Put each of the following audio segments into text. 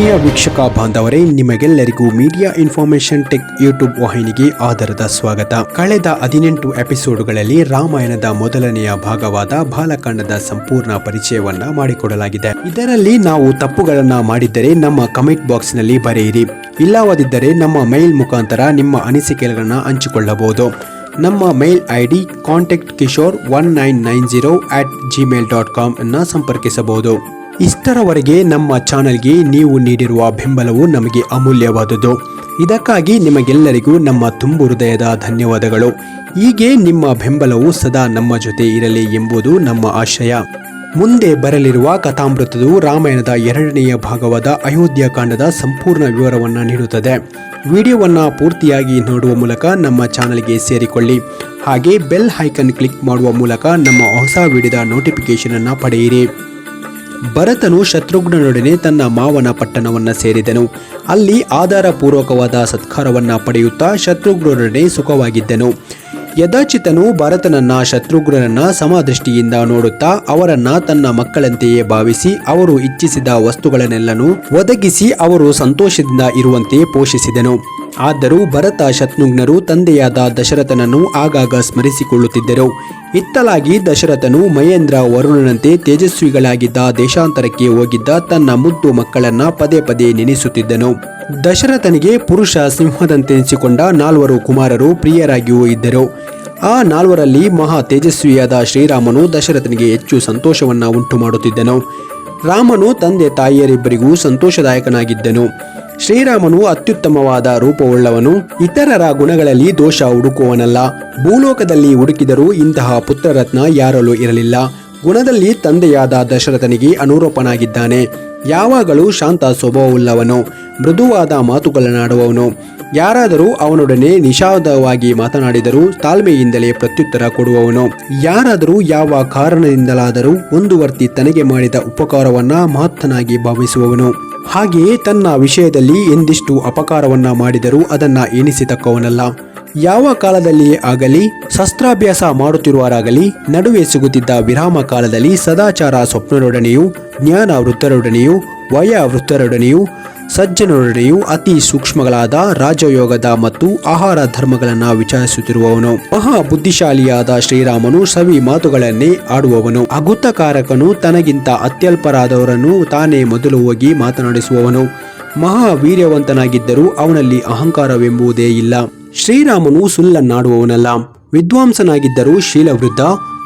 ಆತ್ಮೀಯ ವೀಕ್ಷಕ ಬಾಂಧವರೇ, ನಿಮಗೆಲ್ಲರಿಗೂ ಮೀಡಿಯಾ ಇನ್ಫಾರ್ಮೇಶನ್ ಟೆಕ್ ಯೂಟ್ಯೂಬ್ ವಾಹಿನಿಗೆ ಆಧಾರದ ಸ್ವಾಗತ. ಕಳೆದ ಹದಿನೆಂಟು ಎಪಿಸೋಡ್ಗಳಲ್ಲಿ ರಾಮಾಯಣದ ಮೊದಲನೆಯ ಭಾಗವಾದ ಬಾಲಕಾಂಡದ ಸಂಪೂರ್ಣ ಪರಿಚಯವನ್ನ ಮಾಡಿಕೊಡಲಾಗಿದೆ. ಇದರಲ್ಲಿ ನಾವು ತಪ್ಪುಗಳನ್ನ ಮಾಡಿದ್ದರೆ ನಮ್ಮ ಕಮೆಂಟ್ ಬಾಕ್ಸ್ನಲ್ಲಿ ಬರೆಯಿರಿ. ಇಲ್ಲವಾದಿದ್ದರೆ ನಮ್ಮ ಮೇಲ್ ಮುಖಾಂತರ ನಿಮ್ಮ ಅನಿಸಿಕೆಗಳನ್ನ ಹಂಚಿಕೊಳ್ಳಬಹುದು. ನಮ್ಮ mail I D contact Kishore one nine nine zero at Gmail dot com ಅನ್ನು ಸಂಪರ್ಕಿಸಬಹುದು. ಇಷ್ಟರವರೆಗೆ ನಮ್ಮ ಚಾನೆಲ್ಗೆ ನೀವು ನೀಡಿರುವ ಬೆಂಬಲವು ನಮಗೆ ಅಮೂಲ್ಯವಾದುದು. ಇದಕ್ಕಾಗಿ ನಿಮಗೆಲ್ಲರಿಗೂ ನಮ್ಮ ತುಂಬು ಹೃದಯದ ಧನ್ಯವಾದಗಳು. ಹೀಗೆ ನಿಮ್ಮ ಬೆಂಬಲವು ಸದಾ ನಮ್ಮ ಜೊತೆ ಇರಲಿ ಎಂಬುದು ನಮ್ಮ ಆಶಯ. ಮುಂದೆ ಬರಲಿರುವ ಕಥಾಮೃತವು ರಾಮಾಯಣದ ಎರಡನೆಯ ಭಾಗವಾದ ಅಯೋಧ್ಯ ಕಾಂಡದ ಸಂಪೂರ್ಣ ವಿವರವನ್ನು ನೀಡುತ್ತದೆ. ವಿಡಿಯೋವನ್ನು ಪೂರ್ತಿಯಾಗಿ ನೋಡುವ ಮೂಲಕ ನಮ್ಮ ಚಾನಲ್ಗೆ ಸೇರಿಕೊಳ್ಳಿ. ಹಾಗೆ ಬೆಲ್ ಹೈಕನ್ ಕ್ಲಿಕ್ ಮಾಡುವ ಮೂಲಕ ನಮ್ಮ ಹೊಸ ವಿಡಿಯೋದ ನೋಟಿಫಿಕೇಶನ್ ಅನ್ನು ಪಡೆಯಿರಿ. ಭರತನು ಶತ್ರುಘ್ನನೊಡನೆ ತನ್ನ ಮಾವನ ಪಟ್ಟಣವನ್ನ ಸೇರಿದನು. ಅಲ್ಲಿ ಆಧಾರಪೂರ್ವಕವಾದ ಸತ್ಕಾರವನ್ನ ಪಡೆಯುತ್ತಾ ಶತ್ರುಘ್ನೊಡನೆ ಸುಖವಾಗಿದ್ದನು. ಯದಾಚಿತನು ಭರತನನ್ನ ಶತ್ರುಘ್ನನ್ನ ಸಮದೃಷ್ಟಿಯಿಂದ ನೋಡುತ್ತಾ ಅವರನ್ನ ತನ್ನ ಮಕ್ಕಳಂತೆಯೇ ಭಾವಿಸಿ ಅವರು ಇಚ್ಛಿಸಿದ ವಸ್ತುಗಳನ್ನೆಲ್ಲನೂ ಒದಗಿಸಿ ಅವರು ಸಂತೋಷದಿಂದ ಇರುವಂತೆ ಪೋಷಿಸಿದನು. ಆದರೂ ಭರತ ಶತ್ನುಘ್ನರು ತಂದೆಯಾದ ದಶರಥನನ್ನು ಆಗಾಗ ಸ್ಮರಿಸಿಕೊಳ್ಳುತ್ತಿದ್ದರು. ಇತ್ತಲಾಗಿ ದಶರಥನು ಮಹೇಂದ್ರ ವರುಣನಂತೆ ತೇಜಸ್ವಿಗಳಾಗಿದ್ದ ದೇಶಾಂತರಕ್ಕೆ ಹೋಗಿದ್ದ ತನ್ನ ಮುದ್ದು ಮಕ್ಕಳನ್ನ ಪದೇ ಪದೇ ನೆನೆಸುತ್ತಿದ್ದನು. ದಶರಥನಿಗೆ ಪುರುಷ ಸಿಂಹದಂತೆನಿಸಿಕೊಂಡ ನಾಲ್ವರು ಕುಮಾರರು ಪ್ರಿಯರಾಗಿಯೂ ಇದ್ದರು. ಆ ನಾಲ್ವರಲ್ಲಿ ಮಹಾ ತೇಜಸ್ವಿಯಾದ ಶ್ರೀರಾಮನು ದಶರಥನಿಗೆ ಹೆಚ್ಚು ಸಂತೋಷವನ್ನ ಉಂಟು ಮಾಡುತ್ತಿದ್ದನು ರಾಮನು ತಂದೆ ತಾಯಿಯರಿಬ್ಬರಿಗೂ ಸಂತೋಷದಾಯಕನಾಗಿದ್ದನು. ಶ್ರೀರಾಮನು ಅತ್ಯುತ್ತಮವಾದ ರೂಪವುಳ್ಳವನು, ಇತರರ ಗುಣಗಳಲ್ಲಿ ದೋಷ ಹುಡುಕುವನಲ್ಲ. ಭೂಲೋಕದಲ್ಲಿ ಹುಡುಕಿದರೂ ಇಂತಹ ಪುತ್ರರತ್ನ ಯಾರಲ್ಲೂ ಇರಲಿಲ್ಲ. ಗುಣದಲ್ಲಿ ತಂದೆಯಾದ ದಶರಥನಿಗೆ ಅನುರೂಪನಾಗಿದ್ದಾನೆ. ಯಾವಾಗಲೂ ಶಾಂತ ಸ್ವಭಾವವುಳ್ಳವನು, ಮೃದುವಾದ ಮಾತುಗಳನ್ನಾಡುವವನು. ಯಾರಾದರೂ ಅವನೊಡನೆ ನಿಷಾದವಾಗಿ ಮಾತನಾಡಿದರೂ ತಾಳ್ಮೆಯಿಂದಲೇ ಪ್ರತ್ಯುತ್ತರ ಕೊಡುವವನು. ಯಾರಾದರೂ ಯಾವ ಕಾರಣದಿಂದಲಾದರೂ ಒಂದು ವರ್ತಿ ತನಗೆ ಮಾಡಿದ ಉಪಕಾರವನ್ನ ಮಹತ್ತನಾಗಿ ಭಾವಿಸುವವನು. ಹಾಗೆಯೇ ತನ್ನ ವಿಷಯದಲ್ಲಿ ಎಂದಿಷ್ಟು ಅಪಕಾರವನ್ನ ಮಾಡಿದರೂ ಅದನ್ನ ಎಣಿಸಿತಕ್ಕವನಲ್ಲ. ಯಾವ ಕಾಲದಲ್ಲಿಯೇ ಆಗಲಿ, ಶಸ್ತ್ರಾಭ್ಯಾಸ ಮಾಡುತ್ತಿರುವರಾಗಲಿ ನಡುವೆ ಸಿಗುತ್ತಿದ್ದ ವಿರಾಮ ಕಾಲದಲ್ಲಿ ಸದಾಚಾರ ಸ್ವಪ್ನರೊಡನೆಯೂ ಜ್ಞಾನ ವೃತ್ತರೊಡನೆಯೂ ವಯ ವೃತ್ತರೊಡನೆಯೂ ಸಜ್ಜನರೊಡನೆಯೂ ಅತಿ ಸೂಕ್ಷ್ಮಗಳಾದ ರಾಜಯೋಗದ ಮತ್ತು ಆಹಾರ ಧರ್ಮಗಳನ್ನು ವಿಚಾರಿಸುತ್ತಿರುವವನು. ಮಹಾ ಬುದ್ಧಿಶಾಲಿಯಾದ ಶ್ರೀರಾಮನು ಸವಿ ಮಾತುಗಳನ್ನೇ ಆಡುವವನು. ಅಗುತ್ತಕಾರಕನು ತನಗಿಂತ ಅತ್ಯಲ್ಪರಾದವರನ್ನು ತಾನೇ ಮೊದಲು ಹೋಗಿ ಮಾತನಾಡಿಸುವವನು. ಮಹಾ ವೀರ್ಯವಂತನಾಗಿದ್ದರೂ ಅವನಲ್ಲಿ ಅಹಂಕಾರವೆಂಬುದೇ ಇಲ್ಲ. ಶ್ರೀರಾಮನು ಸುಳ್ಳನ್ನಾಡುವವನಲ್ಲ. ವಿದ್ವಾಂಸನಾಗಿದ್ದರೂ ಶೀಲವೃದ್ಧ,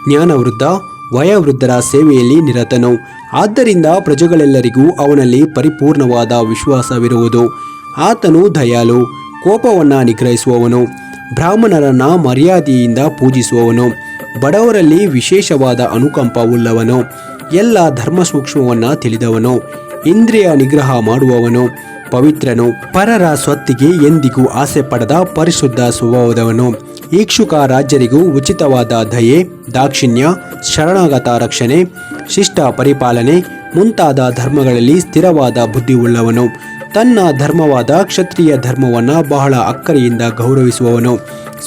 ಜ್ಞಾನವೃದ್ಧ, ವಯೋವೃದ್ಧರ ಸೇವೆಯಲ್ಲಿ ನಿರತನು. ಆದ್ದರಿಂದ ಪ್ರಜೆಗಳೆಲ್ಲರಿಗೂ ಅವನಲ್ಲಿ ಪರಿಪೂರ್ಣವಾದ ವಿಶ್ವಾಸವಿರುವುದು. ಆತನು ದಯಾಲು ಕೋಪವನ್ನು ನಿಗ್ರಹಿಸುವವನು, ಬ್ರಾಹ್ಮಣರನ್ನ ಮರ್ಯಾದೆಯಿಂದ ಪೂಜಿಸುವವನು, ಬಡವರಲ್ಲಿ ವಿಶೇಷವಾದ ಅನುಕಂಪವುಳ್ಳವನು, ಎಲ್ಲ ಧರ್ಮ ಸೂಕ್ಷ್ಮವನ್ನು ತಿಳಿದವನು, ಇಂದ್ರಿಯ ನಿಗ್ರಹ ಮಾಡುವವನು, ಪವಿತ್ರನು, ಪರರ ಸ್ವತ್ತಿಗೆ ಎಂದಿಗೂ ಆಸೆ ಪಡೆದ ಪರಿಶುದ್ಧ ಸ್ವಭಾವದವನು. ಈಕ್ಷುಕ ರಾಜ್ಯರಿಗೂ ಉಚಿತವಾದ ದಯೆ, ದಾಕ್ಷಿಣ್ಯ, ಶರಣಾಗತ ರಕ್ಷಣೆ, ಶಿಷ್ಟ ಪರಿಪಾಲನೆ, ಮುಂತಾದ ಧರ್ಮಗಳಲ್ಲಿ ಸ್ಥಿರವಾದ ಬುದ್ಧಿಯುಳ್ಳವನು ತನ್ನ ಧರ್ಮವಾದ ಕ್ಷತ್ರಿಯ ಧರ್ಮವನ್ನು ಬಹಳ ಅಕ್ಕರೆಯಿಂದ ಗೌರವಿಸುವವನು.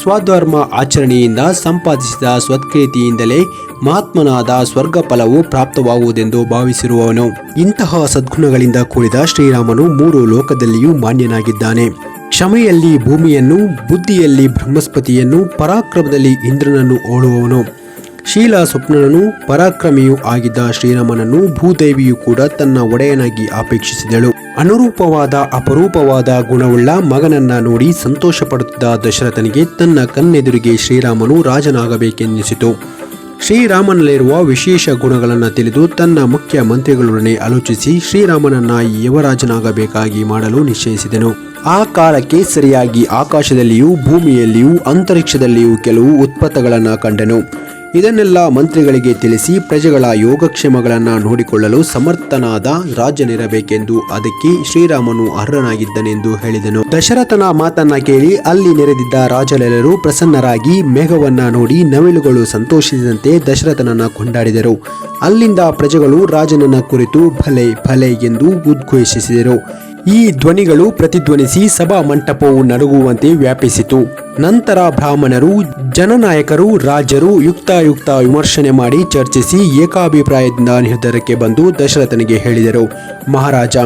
ಸ್ವಧರ್ಮ ಆಚರಣೆಯಿಂದ ಸಂಪಾದಿಸಿದ ಸ್ವತ್ಕೀರ್ತಿಯಿಂದಲೇ ಮಹಾತ್ಮನಾದ ಸ್ವರ್ಗ ಫಲವು ಪ್ರಾಪ್ತವಾಗುವುದೆಂದು ಭಾವಿಸಿರುವವನು. ಇಂತಹ ಸದ್ಗುಣಗಳಿಂದ ಕೂಡಿದ ಶ್ರೀರಾಮನು ಮೂರು ಲೋಕದಲ್ಲಿಯೂ ಮಾನ್ಯನಾಗಿದ್ದಾನೆ. ಕ್ಷಮೆಯಲ್ಲಿ ಭೂಮಿಯನ್ನು, ಬುದ್ಧಿಯಲ್ಲಿ ಬ್ರಹ್ಮಸ್ಪತಿಯನ್ನು, ಪರಾಕ್ರಮದಲ್ಲಿ ಇಂದ್ರನನ್ನು ಓಳುವವನು ಶೀಲ ಸ್ವಪ್ನನನು ಪರಾಕ್ರಮಿಯೂ ಆಗಿದ್ದ ಶ್ರೀರಾಮನನ್ನು ಭೂದೇವಿಯು ಕೂಡ ತನ್ನ ಒಡೆಯನಾಗಿ ಅಪೇಕ್ಷಿಸಿದಳು ಅನುರೂಪವಾದ, ಅಪರೂಪವಾದ ಗುಣವುಳ್ಳ ಮಗನನ್ನ ನೋಡಿ ಸಂತೋಷ ಪಡುತ್ತಿದ್ದ ದಶರಥನಿಗೆ ತನ್ನ ಕಣ್ಣೆದುರಿಗೆ ಶ್ರೀರಾಮನು ರಾಜನಾಗಬೇಕೆನ್ನಿಸಿತು. ಶ್ರೀರಾಮನಲ್ಲಿರುವ ವಿಶೇಷ ಗುಣಗಳನ್ನು ತಿಳಿದು ತನ್ನ ಮುಖ್ಯ ಮಂತ್ರಿಗಳೊಡನೆ ಆಲೋಚಿಸಿ ಶ್ರೀರಾಮನನ್ನ ಯುವರಾಜನಾಗಬೇಕಾಗಿ ಮಾಡಲು ನಿಶ್ಚಯಿಸಿದನು. ಆ ಕಾಲಕ್ಕೆ ಸರಿಯಾಗಿ ಆಕಾಶದಲ್ಲಿಯೂ ಭೂಮಿಯಲ್ಲಿಯೂ ಅಂತರಿಕ್ಷದಲ್ಲಿಯೂ ಕೆಲವು ಉತ್ಪತ್ತಗಳನ್ನು ಕಂಡನು. ಇದನ್ನೆಲ್ಲ ಮಂತ್ರಿಗಳಿಗೆ ತಿಳಿಸಿ ಪ್ರಜೆಗಳ ಯೋಗಕ್ಷೇಮಗಳನ್ನು ನೋಡಿಕೊಳ್ಳಲು ಸಮರ್ಥನಾದ ರಾಜನಿರಬೇಕೆಂದು ಅದಕ್ಕೆ ಶ್ರೀರಾಮನು ಅರ್ಹನಾಗಿದ್ದನೆಂದು ಹೇಳಿದನು. ದಶರಥನ ಮಾತನ್ನ ಕೇಳಿ ಅಲ್ಲಿ ನೆರೆದಿದ್ದ ರಾಜರೆಲ್ಲರೂ ಪ್ರಸನ್ನರಾಗಿ ಮೇಘವನ್ನ ನೋಡಿ ನವಿಲುಗಳು ಸಂತೋಷಿಸಿದಂತೆ ದಶರಥನನ್ನ ಕೊಂಡಾಡಿದರು. ಅಲ್ಲಿಂದ ಪ್ರಜೆಗಳು ರಾಜನನ್ನ ಕುರಿತು ಭಲೆ ಭಲೆ ಎಂದು ಉದ್ಘೋಷಿಸಿದರು. ಈ ಧ್ವನಿಗಳು ಪ್ರತಿಧ್ವನಿಸಿ ಸಭಾ ಮಂಟಪವು ನಡುಗುವಂತೆ ವ್ಯಾಪಿಸಿತು. ನಂತರ ಬ್ರಾಹ್ಮಣರು, ಜನನಾಯಕರು, ರಾಜರು ಯುಕ್ತಾಯುಕ್ತ ವಿಮರ್ಶನೆ ಮಾಡಿ ಚರ್ಚಿಸಿ ಏಕಾಭಿಪ್ರಾಯದಿಂದ ನಿರ್ಧಾರಕ್ಕೆ ಬಂದು ದಶರಥನಿಗೆ ಹೇಳಿದರು. ಮಹಾರಾಜ,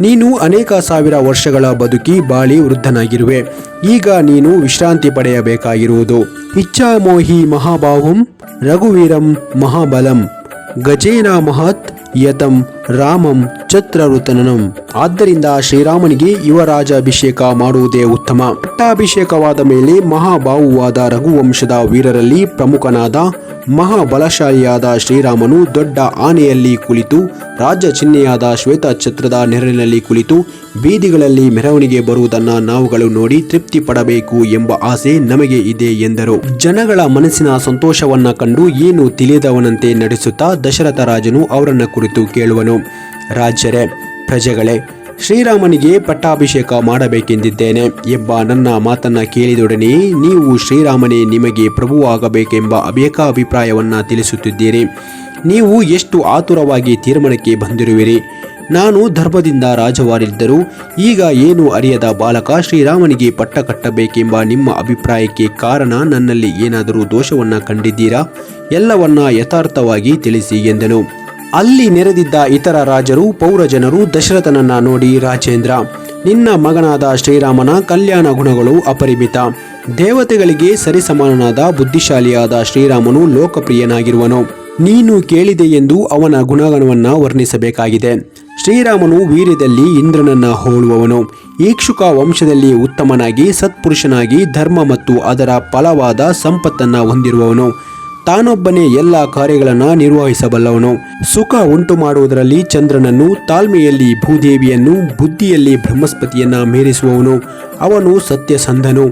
ನೀನು ಅನೇಕ ಸಾವಿರ ವರ್ಷಗಳ ಬದುಕಿ ಬಾಳಿ ವೃದ್ಧನಾಗಿರುವೆ. ಈಗ ನೀನು ವಿಶ್ರಾಂತಿ ಪಡೆಯಬೇಕಾಗಿರುವುದು. ಇಚ್ಛಾಮೋಹಿ ಮಹಾಬಾಹುಂ ರಘುವೀರಂ ಮಹಾಬಲಂ. ಗಜೇನ ಮಹತ್ ಯತಂ ರಾಮಂ ಛತ್ರವೃತನಂ ಆದ್ದರಿಂದ ಶ್ರೀರಾಮನಿಗೆ ಯುವರಾಜಾಭಿಷೇಕ ಮಾಡುವುದೇ ಉತ್ತಮ. ಪಟ್ಟಾಭಿಷೇಕವಾದ ಮೇಲೆ ಮಹಾಬಾಹುವಾದ ರಘುವಂಶದ ವೀರರಲ್ಲಿ ಪ್ರಮುಖನಾದ ಮಹಾಬಲಶಾಲಿಯಾದ ಶ್ರೀರಾಮನು ದೊಡ್ಡ ಆನೆಯಲ್ಲಿ ಕುಳಿತು, ರಾಜ ಚಿಹ್ನೆಯಾದ ಶ್ವೇತ ಛತ್ರದ ನೆರಳಿನಲ್ಲಿ ಕುಳಿತು, ಬೀದಿಗಳಲ್ಲಿ ಮೆರವಣಿಗೆ ಬರುವುದನ್ನ ನಾವುಗಳು ನೋಡಿ ತೃಪ್ತಿ ಪಡಬೇಕು ಎಂಬ ಆಸೆ ನಮಗೆ ಇದೆ ಎಂದರು. ಜನಗಳ ಮನಸ್ಸಿನ ಸಂತೋಷವನ್ನ ಕಂಡು ಏನು ತಿಳಿಯದವನಂತೆ ನಡೆಸುತ್ತಾ ದಶರಥ ರಾಜನು ಅವರನ್ನ ಕುರಿತು ಕೇಳುವನು. ರಾಜ್ಯರೇ ಪ್ರಜೆಗಳೇ, ಶ್ರೀರಾಮನಿಗೆ ಪಟ್ಟಾಭಿಷೇಕ ಮಾಡಬೇಕೆಂದಿದ್ದೇನೆ. ಎಂಬ ನನ್ನ ಮಾತನ್ನ ಕೇಳಿದೊಡನೆ ನೀವು ಶ್ರೀರಾಮನೇ ನಿಮಗೆ ಪ್ರಭುವಾಗಬೇಕೆಂಬ ಅಭಿಪ್ರಾಯವನ್ನ ತಿಳಿಸುತ್ತಿದ್ದೀರಿ. ನೀವು ಎಷ್ಟು ಆತುರವಾಗಿ ತೀರ್ಮಾನಕ್ಕೆ ಬಂದಿರುವಿರಿ? ನಾನು ಧರ್ಮದಿಂದ ರಾಜವಾರಿದ್ದರೂ ಈಗ ಏನು ಅರಿಯದ ಬಾಲಕ ಶ್ರೀರಾಮನಿಗೆ ಪಟ್ಟ ಕಟ್ಟಬೇಕೆಂಬ ನಿಮ್ಮ ಅಭಿಪ್ರಾಯಕ್ಕೆ ಕಾರಣ ನನ್ನಲ್ಲಿ ಏನಾದರೂ ದೋಷವನ್ನ ಕಂಡಿದ್ದೀರಾ? ಎಲ್ಲವನ್ನ ಯಥಾರ್ಥವಾಗಿ ತಿಳಿಸಿ ಎಂದನು. ಅಲ್ಲಿ ನೆರೆದಿದ್ದ ಇತರ ರಾಜರು, ಪೌರಜನರು ದಶರಥನನ್ನ ನೋಡಿ ರಾಜೇಂದ್ರ, ನಿನ್ನ ಮಗನಾದ ಶ್ರೀರಾಮನ ಕಲ್ಯಾಣ ಗುಣಗಳು ಅಪರಿಮಿತ. ದೇವತೆಗಳಿಗೆ ಸರಿಸಮಾನನಾದ ಬುದ್ಧಿಶಾಲಿಯಾದ ಶ್ರೀರಾಮನು ಲೋಕಪ್ರಿಯನಾಗಿರುವನು. ನೀನು ಕೇಳಿದೆ ಎಂದು ಅವನ ಗುಣಗಣವನ್ನ ವರ್ಣಿಸಬೇಕಾಗಿದೆ. ಶ್ರೀರಾಮನು ವೀರ್ಯದಲ್ಲಿ ಇಂದ್ರನನ್ನ ಹೋಲುವವನು. ಈಕ್ಷುಕ ವಂಶದಲ್ಲಿ ಉತ್ತಮನಾಗಿ, ಸತ್ಪುರುಷನಾಗಿ, ಧರ್ಮ ಮತ್ತು ಅದರ ಫಲವಾದ ಸಂಪತ್ತನ್ನ ಹೊಂದಿರುವವನು. ತಾನೊಬ್ಬನೇ ಎಲ್ಲ ಕಾರ್ಯಗಳನ್ನು ನಿರ್ವಹಿಸಬಲ್ಲವನು. ಸುಖ ಉಂಟು ಮಾಡುವುದರಲ್ಲಿ ಚಂದ್ರನನ್ನು ತಾಳ್ಮೆಯಲ್ಲಿ ಭೂದೇವಿಯನ್ನು ಬುದ್ಧಿಯಲ್ಲಿ ಬ್ರಹ್ಮಸ್ಪತಿಯನ್ನ ಮೀರಿಸುವವನು. ಅವನು ಸತ್ಯಸಂಧನು.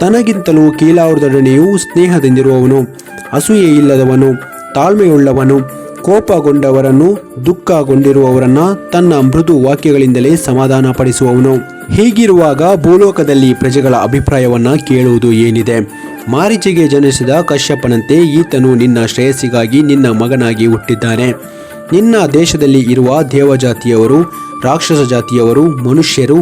ತನಗಿಂತಲೂ ಕೀಳಾವೃದೊಡನೆಯೂ ಸ್ನೇಹದಿಂದಿರುವವನು. ಅಸೂಯೆ ಇಲ್ಲದವನು, ತಾಳ್ಮೆಯುಳ್ಳವನು. ಕೋಪಗೊಂಡವರನ್ನು ದುಃಖಗೊಂಡಿರುವವರನ್ನ ತನ್ನ ಮೃದು ವಾಕ್ಯಗಳಿಂದಲೇ ಸಮಾಧಾನ ಪಡಿಸುವವನು ಹೀಗಿರುವಾಗ ಭೂಲೋಕದಲ್ಲಿ ಪ್ರಜೆಗಳ ಅಭಿಪ್ರಾಯವನ್ನ ಕೇಳುವುದು ಏನಿದೆ? ಮಾರಿಚಿಗೆ ಜನಿಸಿದ ಕಶ್ಯಪನಂತೆ ಈತನು ನಿನ್ನ ಶ್ರೇಯಸ್ಸಿಗಾಗಿ ನಿನ್ನ ಮಗನಾಗಿ ಹುಟ್ಟಿದ್ದಾನೆ. ನಿನ್ನ ದೇಶದಲ್ಲಿ ಇರುವ ದೇವಜಾತಿಯವರು, ರಾಕ್ಷಸ ಜಾತಿಯವರು, ಮನುಷ್ಯರು,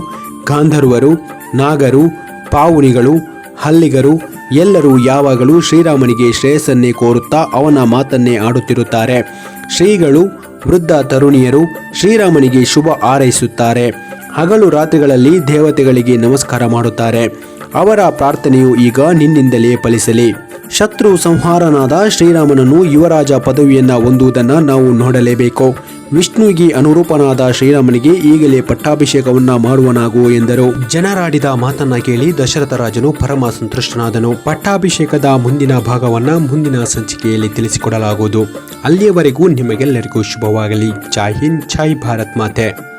ಗಾಂಧರ್ವರು, ನಾಗರು ಪಾವುಣಿಗಳು ಹಲ್ಲಿಗರು, ಎಲ್ಲರೂ ಯಾವಾಗಲೂ ಶ್ರೀರಾಮನಿಗೆ ಶ್ರೇಯಸ್ಸನ್ನೇ ಕೋರುತ್ತಾ ಅವನ ಮಾತನ್ನೇ ಆಡುತ್ತಿರುತ್ತಾರೆ. ಶ್ರೀಗಳು, ವೃದ್ಧ ತರುಣಿಯರು ಶ್ರೀರಾಮನಿಗೆ ಶುಭ ಹಾರೈಸುತ್ತಾರೆ. ಹಗಲು ರಾತ್ರಿಗಳಲ್ಲಿ ದೇವತೆಗಳಿಗೆ ನಮಸ್ಕಾರ ಮಾಡುತ್ತಾರೆ. ಅವರ ಪ್ರಾರ್ಥನೆಯು ಈಗ ನಿನ್ನಿಂದಲೇ ಫಲಿಸಲಿ. ಶತ್ರು ಸಂಹಾರನಾದ ಶ್ರೀರಾಮನನ್ನು ಯುವರಾಜ ಪದವಿಯನ್ನ ಹೊಂದುವುದನ್ನು ನಾವು ನೋಡಲೇಬೇಕು. ವಿಷ್ಣುವಿಗೆ ಅನುರೂಪನಾದ ಶ್ರೀರಾಮನಿಗೆ ಈಗಲೇ ಪಟ್ಟಾಭಿಷೇಕವನ್ನ ಮಾಡುವನಾಗು ಎಂದರು. ಜನರಾಡಿದ ಮಾತನ್ನ ಕೇಳಿ ದಶರಥ ರಾಜನು ಪರಮ ಸಂತುಷ್ಟನಾದನು. ಪಟ್ಟಾಭಿಷೇಕದ ಮುಂದಿನ ಭಾಗವನ್ನ ಮುಂದಿನ ಸಂಚಿಕೆಯಲ್ಲಿ ತಿಳಿಸಿಕೊಡಲಾಗುವುದು. ಅಲ್ಲಿಯವರೆಗೂ ನಿಮಗೆಲ್ಲರಿಗೂ ಶುಭವಾಗಲಿ. ಜೈ ಹಿಂದ್, ಜೈ ಭಾರತ್ ಮಾತೆ.